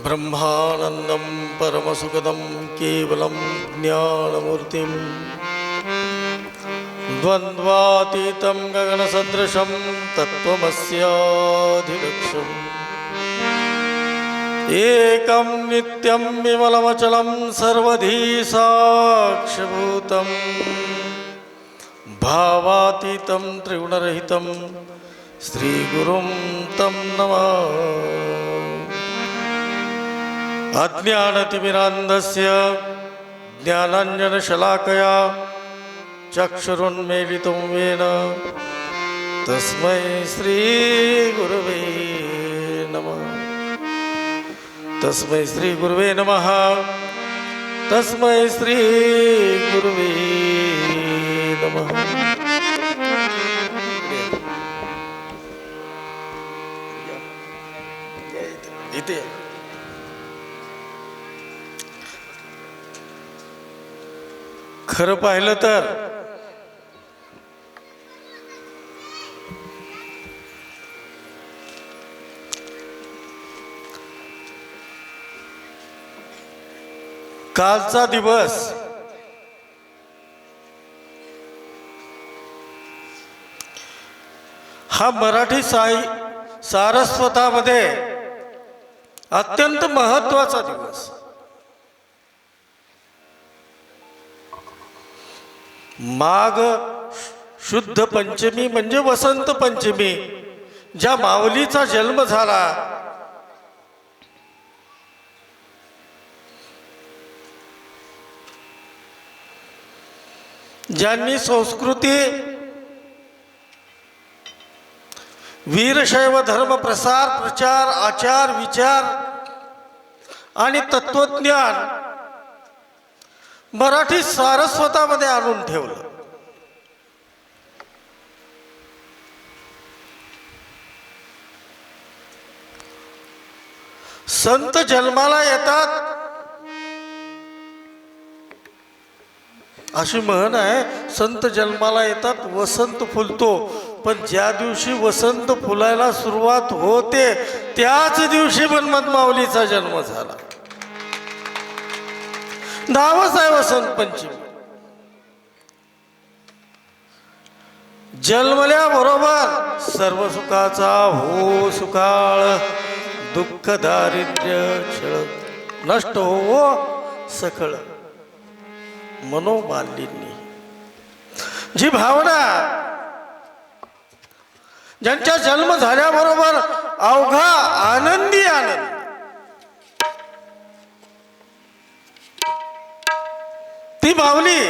ब्रह्मानन्दं परमसुखदं केवलं ज्ञानमूर्तिं। द्वन्द्वातीतं गगनसदृशं तत्त्वमस्याधिलक्षम्। एकं नित्यं विमलमचलं सर्वधी साक्षभूतं भावातीतं त्रिगुणरहितं श्रीगुरुं तं नमः। अज्ञानतिमिरान्धस्य ज्ञानाञ्जनशलाकया चक्षुरुन्मेलितुं येन तस्मै श्रीगुरुवे नमः। तस्मै श्रीगुरुवे नमः। तस्मै श्रीगुरुवे नमः। खरं पाहिलं तर. कालचा दिवस. हा मराठी साई सारस्वतामध्ये अत्यंत महत्त्वाचा दिवस. माघ शुद्ध पंचमी म्हणजे वसंत पंचमी ज्या माऊलीचा जन्म झाला. ज्यांनी संस्कृती वीरशैव धर्म प्रसार प्रचार आचार विचार आणि तत्वज्ञान मराठी सारस्वतामध्ये आणून ठेवलं. संत जन्माला येतात. अशी म्हण आहे संत जन्माला येतात वसंत फुलतो. पण ज्या दिवशी वसंत फुलायला सुरुवात होते त्याच दिवशी पण माऊलीचा जन्म झाला. नावच आहे वसंत पंचमी. जन्मल्याबरोबर सर्व सुखाचा हो सुखाळ दुःख दारिद्र्य छळ नष्ट हो, हो सखळ मनोमालिन्य. जी भावना ज्यांच्या जन्म झाल्याबरोबर अवघा आनंदी आनंद. ती भावली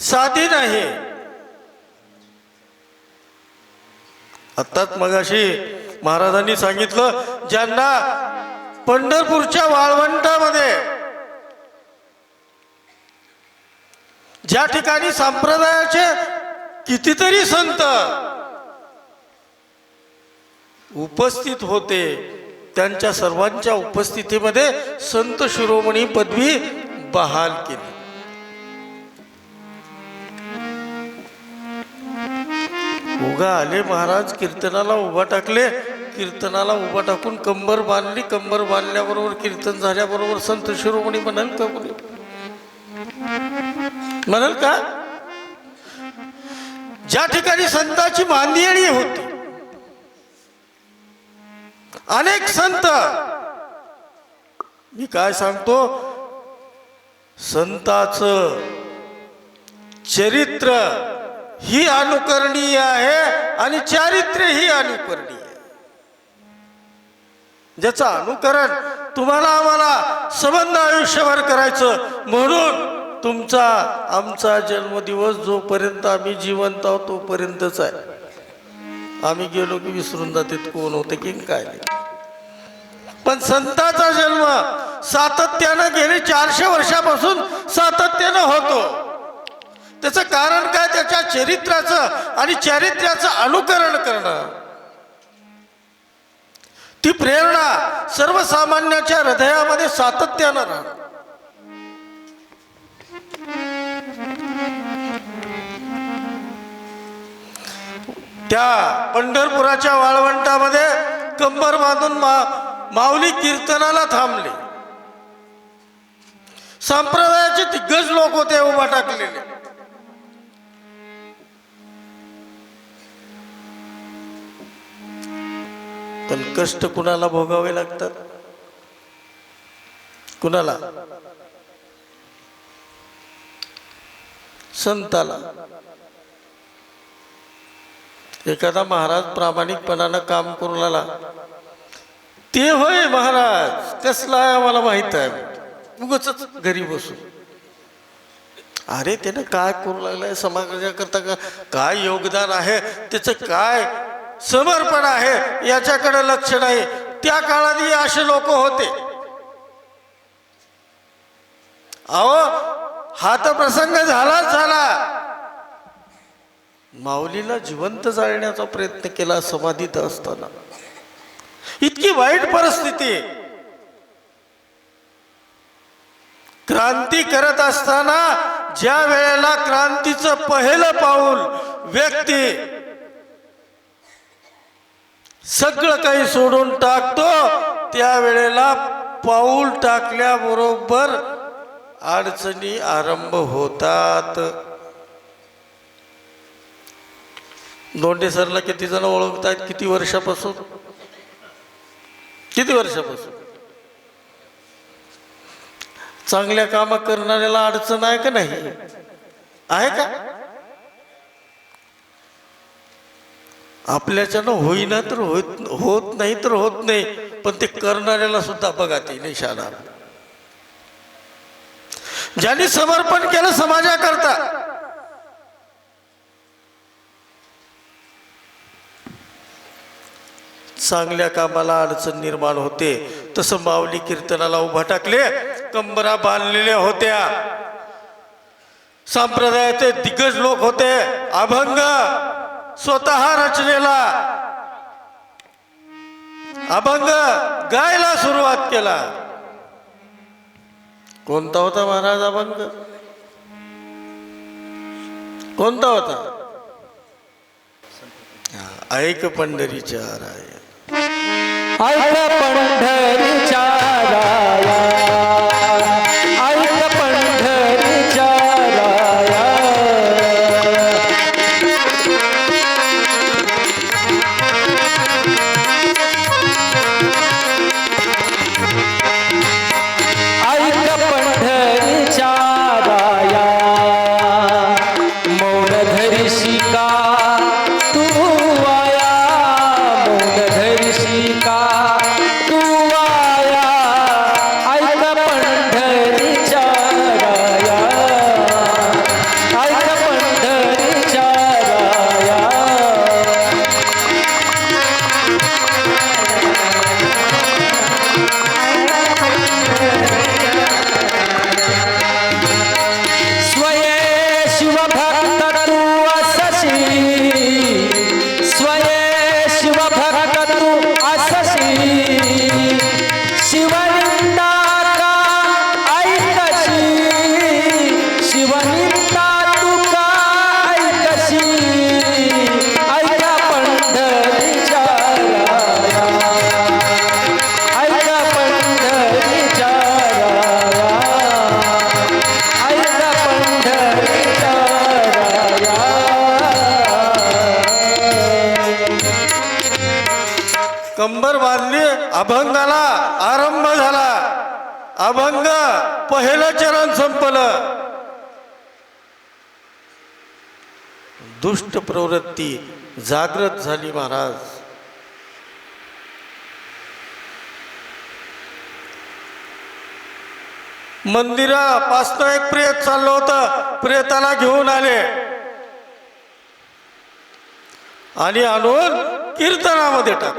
साधी नाही. आत्ताच मगाशी महाराजांनी सांगितलं ज्यांना पंढरपूरच्या वाळवंटामध्ये ज्या ठिकाणी संप्रदायाचे कितीतरी संत उपस्थित होते त्यांच्या सर्वांच्या उपस्थितीमध्ये संत शिरोमणी पदवी बहाल केली. उगा आले महाराज कीर्तनाला उभा टाकले. कीर्तनाला उभा टाकून कंबर बांधली. कंबर बांधल्याबरोबर कीर्तन झाल्याबरोबर संत शिरोमणी म्हणाल का कोणी? म्हणाल का? ज्या ठिकाणी संताची बांधियणी होती अनेक संत मी काय सांगतो? संताचं चरित्र ही अनुकरणीय आहे आणि चारित्र्य ही अनुकरणीय आहे. ज्याचं अनुकरण तुम्हाला आम्हाला संबंध आयुष्यभर करायचं म्हणून तुमचा आमचा जन्मदिवस जोपर्यंत आम्ही जिवंत आहोत तोपर्यंतच आहे. आम्ही गेलो की विसरून जाते कोण होते की काय नाही. पण संताचा जन्म सातत्यानं गेले चारशे वर्षापासून सातत्यानं होतो. त्याचं कारण काय? त्याच्या चरित्राचं आणि चारित्र्याचं अनुकरण करणं. ती प्रेरणा सर्वसामान्याच्या हृदयामध्ये सातत्यानं राहणं. त्या पंढरपुराच्या वाळवंटामध्ये कंबर बांधून मा माऊली कीर्तनाला थांबले. संप्रदायाचे दिग्गज लोक होते उभा टाकलेले पण कष्ट कुणाला भोगावे लागतात? कुणाला? संताला. एखादा महाराज प्रामाणिकपणानं काम करून आला ते होय महाराज कसला आहे आम्हाला माहीत आहे? उगच घरी बसून अरे त्यानं काय करू लागलंय? समाजाकरता का काय योगदान आहे? त्याचं काय समर्पण आहे याच्याकडे लक्ष नाही. त्या काळातही असे लोक होते. अहो हा तर प्रसंग झालाच झाला. माऊलीला जिवंत जाळण्याचा प्रयत्न केला समाधीत असताना. इतकी वाईट परिस्थिती. क्रांती करत असताना ज्या वेळेला क्रांतीचं पहिलं पाऊल व्यक्ती सगळं काही सोडून टाकतो. त्यावेळेला पाऊल टाकल्याबरोबर अडचणी आरंभ होतात. दोंडे सरला किती जण ओळखतात? किती वर्षापासून? किती वर्षापासून? चांगल्या काम करणाऱ्याला अडचण आहे का नाही? आहे का? आपल्याच्यानं होईना तर होत होत नाही तर होत नाही पण ते करणाऱ्याला सुद्धा बघा ते निशाणा. ज्यांनी समर्पण केलं समाजाकरता. चांगल्या कामाला अडचण निर्माण होते तसं माऊली कीर्तनाला उभा टाकले कंबरा बांधलेल्या होत्या. संप्रदायाचे दिग्गज लोक होते अभंग. स्वतः रचनेला. अभंग गायला सुरुवात केला. कोणता होता महाराज अभंग? कोणता होता? ऐक पंढरीच्या राया. ऐक पंढरीच्या दुष्ट प्रवृत्ती जागृत झाली महाराज. मंदिरापासनं एक प्रेत चाललं होतं. प्रेताला घेऊन आले. आणि आणून कीर्तनामध्ये टाक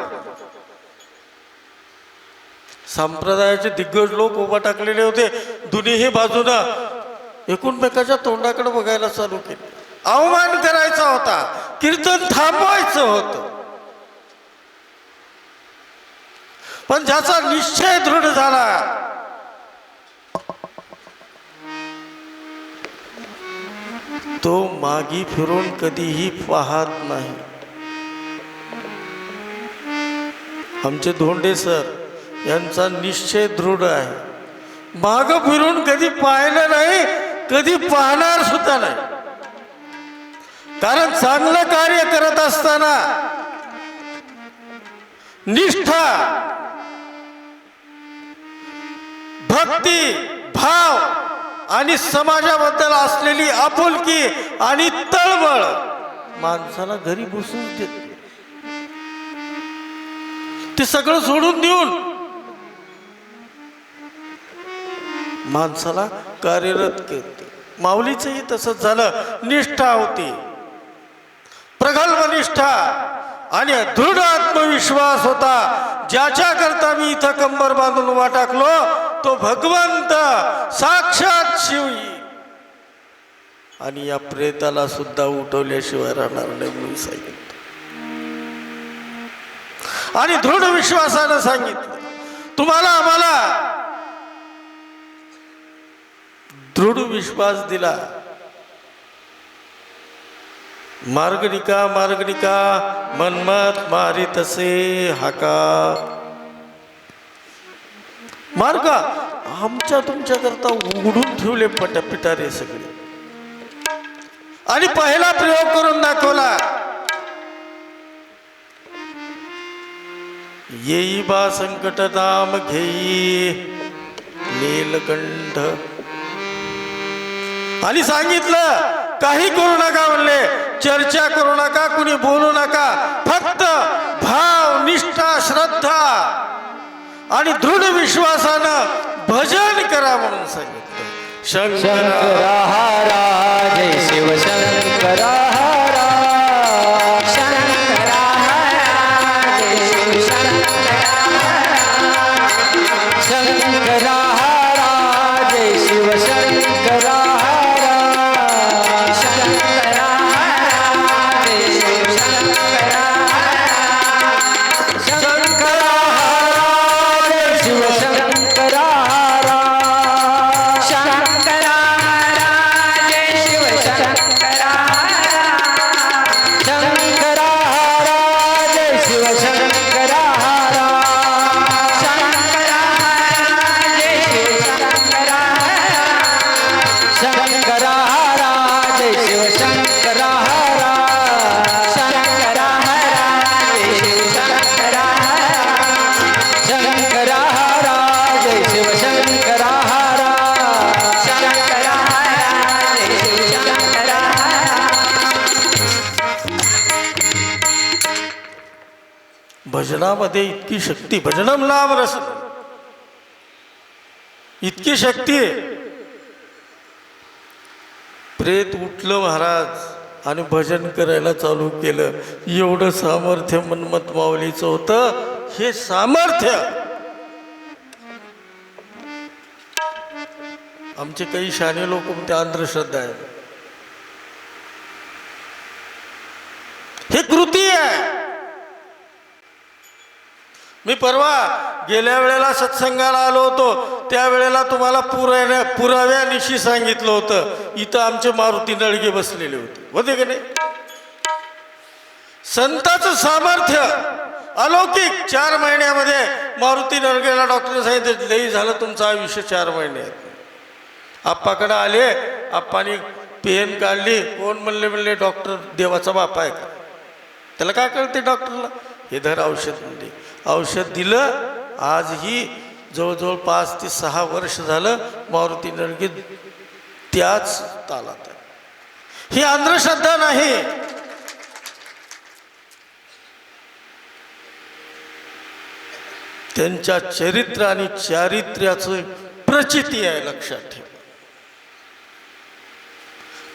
संप्रदायाचे दिग्गज लोक उभा टाकलेले होते. दोन्हीही बाजूनं एकूणमेकाच्या तोंडाकडे बघायला चालू केले. अवमान करायचा होता. कीर्तन थांबवायचं होतं. पण ज्याचा निश्चय दृढ झाला तो मागी फिरून कधीही पाहत नाही. आमचे धोंडे सर यांचा निश्चय दृढ आहे. माग फिरून कधी पाहिलं नाही कधी पाहणार सुद्धा नाही. कारण चांगलं कार्य करत असताना निष्ठा भक्ती भाव आणि समाजाबद्दल असलेली आपुलकी आणि तळमळ माणसाला घरी बसून देत ते सगळं सोडून देऊन माणसाला कार्यरत करते माऊलीचंही तसंच झालं. निष्ठा होती. प्रगल्भ निष्ठा आणि दृढ आत्मविश्वास होता. ज्याच्या करता मी इथं कंबर बांधून उभा टाकलो तो भगवंत साक्षात शिव आणि या प्रेताला सुद्धा उठवल्याशिवाय राहणार नाही म्हणून सांगितलं. आणि दृढ विश्वासानं सांगितलं तुम्हाला आम्हाला दृढ विश्वास दिला. मार्गनिका मार्गनिका मनमत मारी तसे हाका. मार्ग आमच्या तुमच्या करता उघडून ठेवले पटपिटारे सगळे. आणि पहिला प्रयोग करून दाखवला. येई बा संकट नाम घेई नीलकंठ. आणि सांगितलं काही करू नका म्हणले. चर्चा करू नका कुणी बोलू नका. फक्त भाव निष्ठा श्रद्धा आणि दृढ विश्वासानं भजन करा म्हणून सांगितलं. शंकर शंकरा जय शिव भजनामध्ये इतकी शक्ती भजनम नाम रस इतकी शक्ती आहे. प्रेत उठलं महाराज आणि भजन करायला चालू केलं. एवढं सामर्थ्य मनमत माऊलीचं होतं. हे सामर्थ्य. आमचे काही शाने लोक त्या अंधश्रद्धा आहेत हे कृती आहे मी परवा गेल्या वेळेला सत्संगाला आलो होतो. त्यावेळेला तुम्हाला पुराव्या पुराव्यानिशी सांगितलं होतं. इथं आमचे मारुती नळगे बसलेले होते. होते की नाही? संताचं सामर्थ्य अलौकिक. चार महिन्यामध्ये मारुती नळगेला डॉक्टरने सांगितलं लई झालं तुमचं आयुष्य चार महिन्यात. आप्पाकडे आले आप्पानी पेन काढली. कोण म्हणले म्हणले डॉक्टर देवाचा बाप आहे का? त्याला काय कळते डॉक्टरला? हे धर औषध म्हणते औषध दिलं. आजही जवळजवळ पाच ते सहा वर्ष झालं मारुती नळगी त्याच तालात आहे. ही अंधश्रद्धा नाही. त्यांच्या चरित्र आणि चारित्र्याचं प्रचिती आहे लक्षात ठेवा.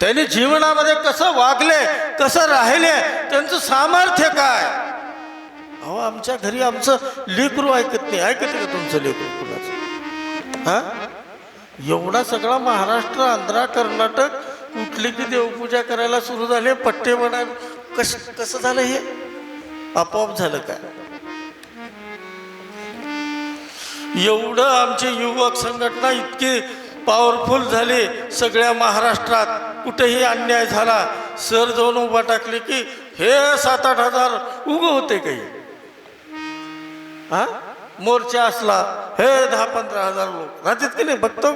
त्यांनी जीवनामध्ये कसं वागले कसं राहिले त्यांचं सामर्थ्य काय? अहो आमच्या घरी आमचं लेकरू ऐकत नाही. ऐकत का तुमचं लेकरू कुणाचं? हा? एवढा सगळा महाराष्ट्र आंध्रा कर्नाटक कुठली की देवपूजा करायला सुरू झाले पट्टे म्हणा कस कसं झालं हे? आपोआप झालं काय? एवढं आमचे युवक संघटना इतकी पॉवरफुल झाली सगळ्या महाराष्ट्रात कुठेही अन्याय झाला सर जाऊन उभा टाकले की हे सात आठ हजार उगं होते काही? हा? मोर्चा असला हे दहा पंधरा हजार लोक. राहतात की नाही? बघतो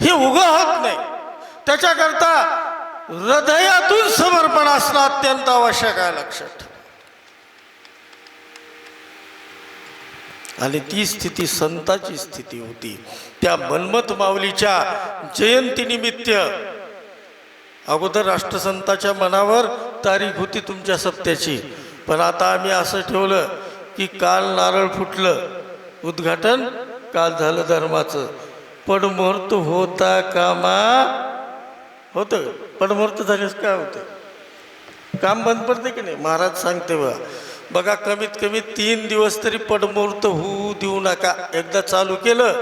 हे उगं होत नाही. त्याच्याकरता हृदयातून समर्पण असणं अत्यंत आवश्यक आहे लक्षात आणि ती स्थिती संताची स्थिती होती. त्या मनमत माऊलीच्या जयंतीनिमित्त अगोदर राष्ट्रसंताच्या मनावर तारीख होती तुमच्या सत्याची पण आता आम्ही असं ठेवलं की काल नारळ फुटलं. उद्घाटन काल झालं धर्माचं. पडमुहूर्त होता कामा होतं. पडमुहूर्त झाल्यास काय होतं? काम बंद पडते की नाही? महाराज सांगते बा बघा कमीत कमी तीन दिवस तरी पडमुहूर्त होऊ देऊ नका. एकदा चालू केलं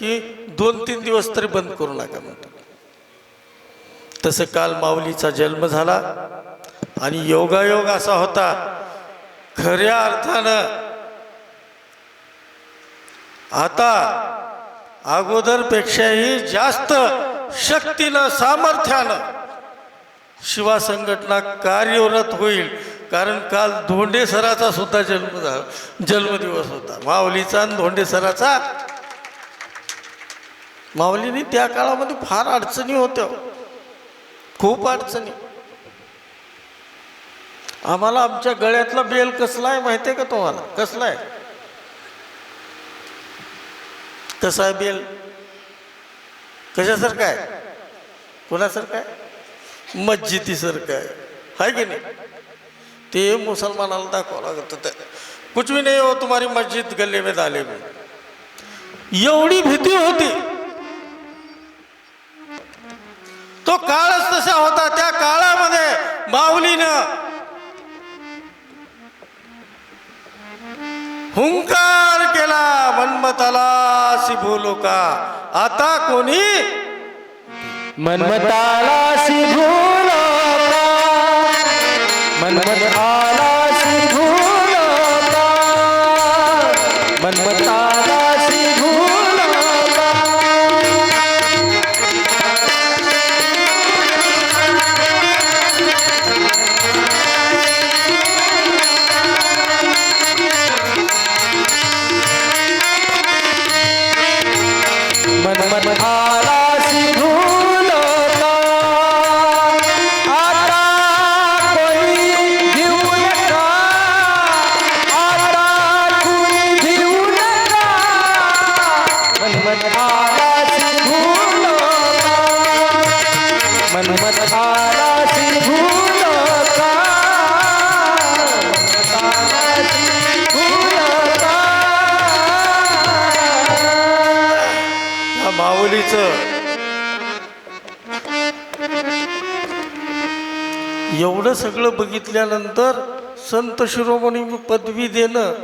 की दोन तीन दिवस तरी बंद करू नका म्हणतो तसं काल माऊलीचा जन्म झाला आणि योगायोग असा होता. खऱ्या अर्थानं. आता अगोदरपेक्षाही जास्त शक्तीनं सामर्थ्यानं शिवा संघटना कार्यरत होईल. कारण काल धोंडेसराचा सुद्धा जन्म झाला जन्मदिवस होता. माऊलीचा आणि धोंडेसराचा. माऊलीने त्या काळामध्ये फार अडचणी होत्या. खूप अडचणी. आम्हाला आमच्या गळ्यातला बेल कसला आहे माहिती आहे का तुम्हाला? कसला आहे? कसा आहे बेल? कशासारखं आहे? कोणासारखं आहे? मस्जिदीसारखं आहे. हाय की नाही? ते मुसलमानाला दाखवावं लागत होतं. कुछ भी नाही हो तुम्हारी मस्जिद गल्ले में डाले में एवढी भीती होती. तो काळच तसा होता. त्या काळामध्ये माऊलीनं हुंकार केला मन्मताला सी का आता कोणी? मनमताला सी भूलो का मन्मताला सी सगळं बघितल्यानंतर संत शिरोमणी पदवी देणं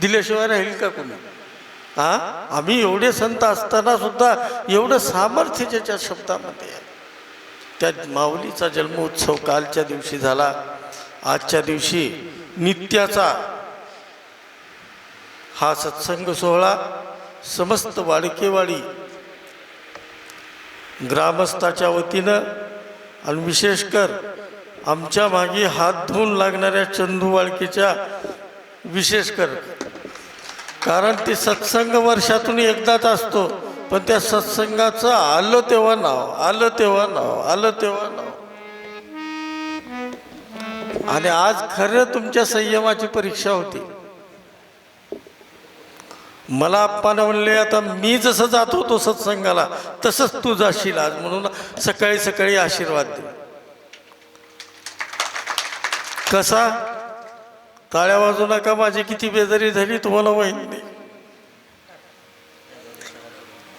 दिल्याशिवाय राहील का कोणी? हा? आम्ही एवढे संत असताना सुद्धा एवढं सामर्थ्य ज्याच्या शब्दामध्ये आहे. त्या माऊलीचा जन्मोत्सव कालच्या दिवशी झाला. आजच्या दिवशी नित्याचा हा सत्संग सोहळा समस्त वाडकेवाडी ग्रामस्थाच्या वतीनं आणि विशेषकर आमच्या मागे हात धुवून लागणाऱ्या चंदू वाळकेच्या विशेषकर कारण ते सत्संग वर्षातून एकदाच असतो पण त्या सत्संगाचं आलं तेव्हा नाव आलं तेव्हा नाव आलं तेव्हा नाव. आणि आज खरं तुमच्या संयमाची परीक्षा होती. मला आप्पानं म्हणले आता मी जसं जात होतो सत्संगाला तसंच तू जाशील आज म्हणून सकाळी सकाळी आशीर्वाद दे. कसा? टाळ्या वाजू नका माझी किती बेजारी झाली तुम्हाला माहीत नाही.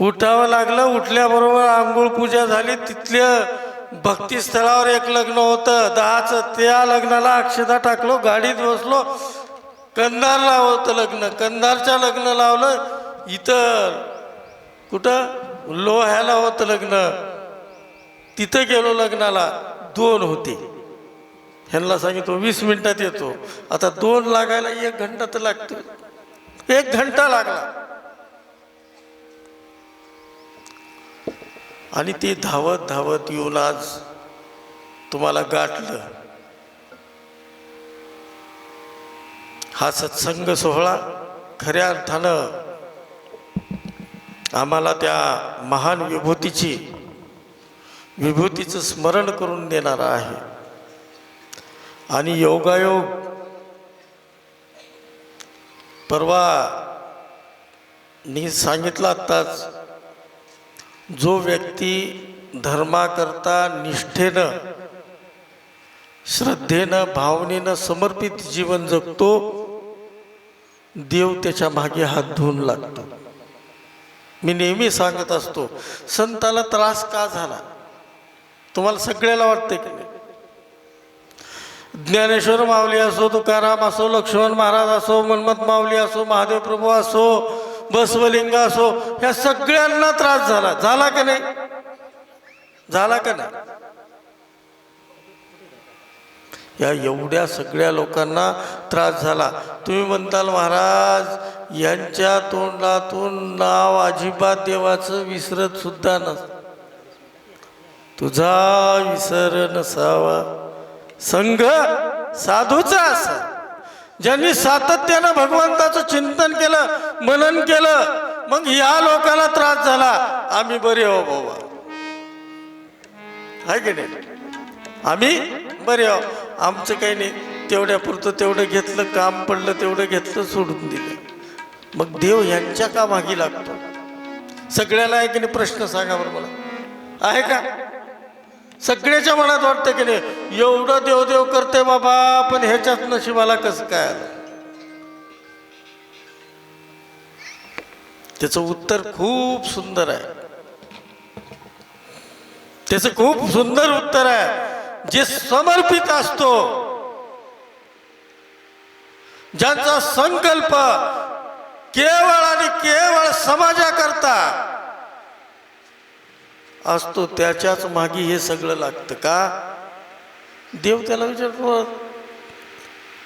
उठावं लागलं उठल्याबरोबर आंघोळ पूजा झाली तिथल्या भक्तिस्थळावर एक लग्न होतं. दहाचं त्या लग्नाला अक्षदा टाकलो गाडीत बसलो कंधारला होतं लग्न. कंधारच्या लग्न लावलं इथं कुठं? लोह्याला होतं लग्न. तिथं गेलो लग्नाला. दोन होते. ह्यांना सांगितलं वीस मिनिटात येतो. आता दोन लागायला एक घंटा तर लागतो एक घंटा लागला. आणि ते धावत धावत येऊन आज तुम्हाला गाठलं. हा सत्संग सोहळा खऱ्या अर्थानं आम्हाला त्या महान विभूतीची विभूतीचं स्मरण करून देणारा आहे. आणि योगायोग परवा मी सांगितलं आत्ताच जो व्यक्ती धर्माकरता निष्ठेनं श्रद्धेनं भावनेनं समर्पित जीवन जगतो देव त्याच्यामागे हात धुवून लागतो. मी नेहमी सांगत असतो संताला त्रास का झाला? तुम्हाला सगळ्याला वाटते की नाही? ज्ञानेश्वर माऊली असो तुकाराम असो लक्ष्मण महाराज असो मनमत माऊली असो महादेव प्रभू असो बसवलिंग असो ह्या सगळ्यांना त्रास झाला. झाला का नाही? झाला का नाही? या एवढ्या सगळ्या लोकांना त्रास झाला. तुम्ही म्हणताल महाराज यांच्या तोंडातून नाव अजिबात देवाचं विसरत सुद्धा नस तुझा विसर नसावा. संघ साधूचा असा. ज्यांनी सातत्यानं भगवंताचं चिंतन केलं मनन केलं मग या लोकांना त्रास झाला. आम्ही बरे हो बाबा आहे की नाही? आम्ही बरे आहो आमचं काही नाही. तेवढ्यापुरतं तेवढं घेतलं काम पडलं तेवढं घेतलं सोडून दिलं. मग देव यांच्या का मागी लागतो. सगळ्याला आहे की नाही प्रश्न सांगा बरं मला. आहे का? सगळ्याच्या मनात वाटतं की नाही एवढं देवदेव करते बाबा पण ह्याच्यात नशिबाला कसं काय आलं? त्याचं उत्तर खूप सुंदर आहे. त्याचं खूप सुंदर उत्तर आहे. जे समर्पित असतो ज्यांचा संकल्प केवळ आणि केवळ समाजाकरता असतो त्याच्याच मागे हे सगळं लागतं का? देव त्याला विचारतो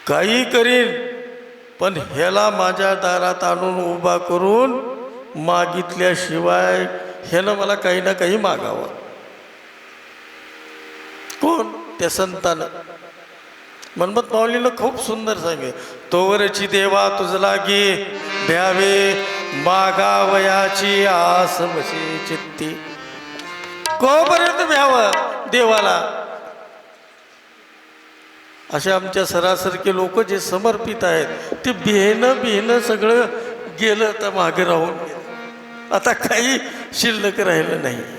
काही करीन पण ह्याला माझ्या दारात आणून उभा करून मागितल्याशिवाय ह्यानं मला काही ना काही मागावं. कोण? त्या संतानं. मनमत माऊलीनं खूप सुंदर सांगे तोवरची देवा तुझ लागी द्यावे मागावयाची आस मशी चित्ती. कोपर्यंत भ्यावं देवाला? असे आमच्या सरासारखे लोक जे समर्पित आहेत ते बिहेनं बिहेनं सगळं गेलं तर मागे राहून गेलं. आता काही शिल्लक राहिलं नाही.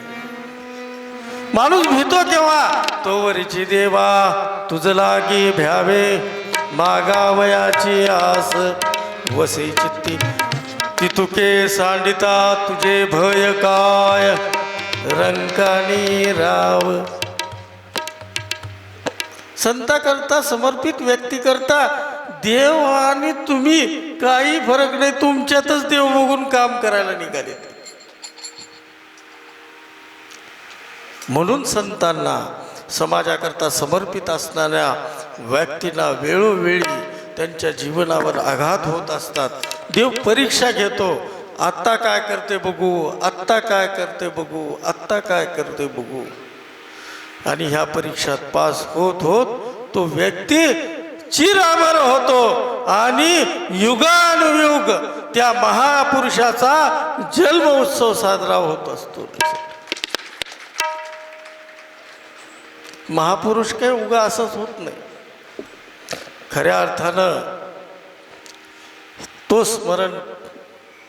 माणूस भीतो तेव्हा. तोवरीची देवा तुझ लागी भ्यावे मागावयाची आस. वसे चित्ती ती तुके सांडिता तुझे भय काय? रंकानी राव. संता करता समर्पित व्यक्ती करता देव आणि तुम्ही काही फरक नाही तुमच्यातच देव बघून काम करायला निघाले म्हणून संतांना समाजाकरता समर्पित असणाऱ्या व्यक्तींना वेळोवेळी त्यांच्या जीवनावर आघात होत असतात. देव परीक्षा घेतो. आत्ता काय करते बघू? आत्ता काय करते बघू? आत्ता काय करते बघू? आणि ह्या परीक्षात पास होत होत तो व्यक्ती चिरामर होतो. आणि युगानुयुग त्या महापुरुषाचा जन्म उत्सव साजरा होत असतो. महापुरुष काही उगा असंच होत नाही. खऱ्या अर्थानं तो स्मरण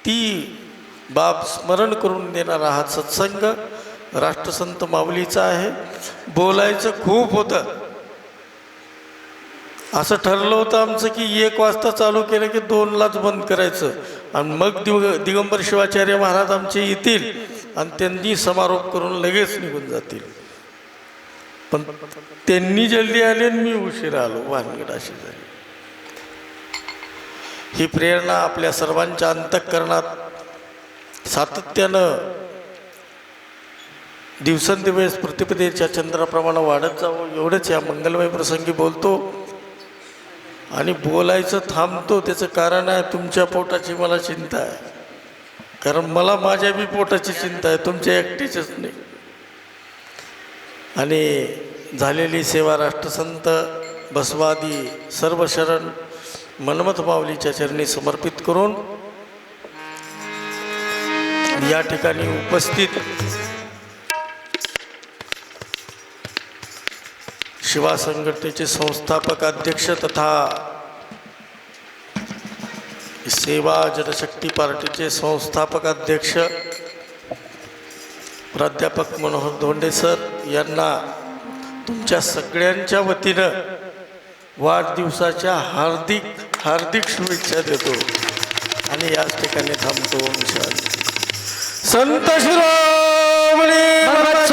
ती बाब स्मरण करून देणारा हा सत्संग राष्ट्रसंत माऊलीचा आहे. बोलायचं खूप होतं. असं ठरलं होतं आमचं की एक वाजता चालू केलं की दोनलाच बंद करायचं. आणि मग दिव दिगंबर शिवाचार्य महाराज आमचे येतील आणि त्यांनी समारोप करून लगेच निघून जातील. पण त्यांनी जल्दी आले आणि मी उशीर आलो. वानगड अशी झाली. ही प्रेरणा आपल्या सर्वांच्या अंतःकरणात सातत्यानं दिवसेंदिवस प्रतिपदेच्या चंद्राप्रमाणे वाढत जावं एवढंच या मंगलमय प्रसंगी बोलतो. आणि बोलायचं थांबतो त्याचं कारण आहे तुमच्या पोटाची मला चिंता आहे. कारण मला माझ्या बी पोटाची चिंता आहे तुमच्या एकटीचीच नाही. आणि झालेली सेवा राष्ट्रसंत बसवादी सर्व शरण मनमत माऊलीच्या चरणी समर्पित करून या ठिकाणी उपस्थित शिवा संघटनेचे संस्थापक अध्यक्ष तथा सेवा जनशक्ती पार्टीचे संस्थापक अध्यक्ष प्राध्यापक मनोहर धोंडे सर यांना तुमच्या सगळ्यांच्या वतीनं वाढदिवसाच्या हार्दिक हार्दिक शुभेच्छा देतो आणि याच ठिकाणी थांबतो. संत शिरोमणी महाराज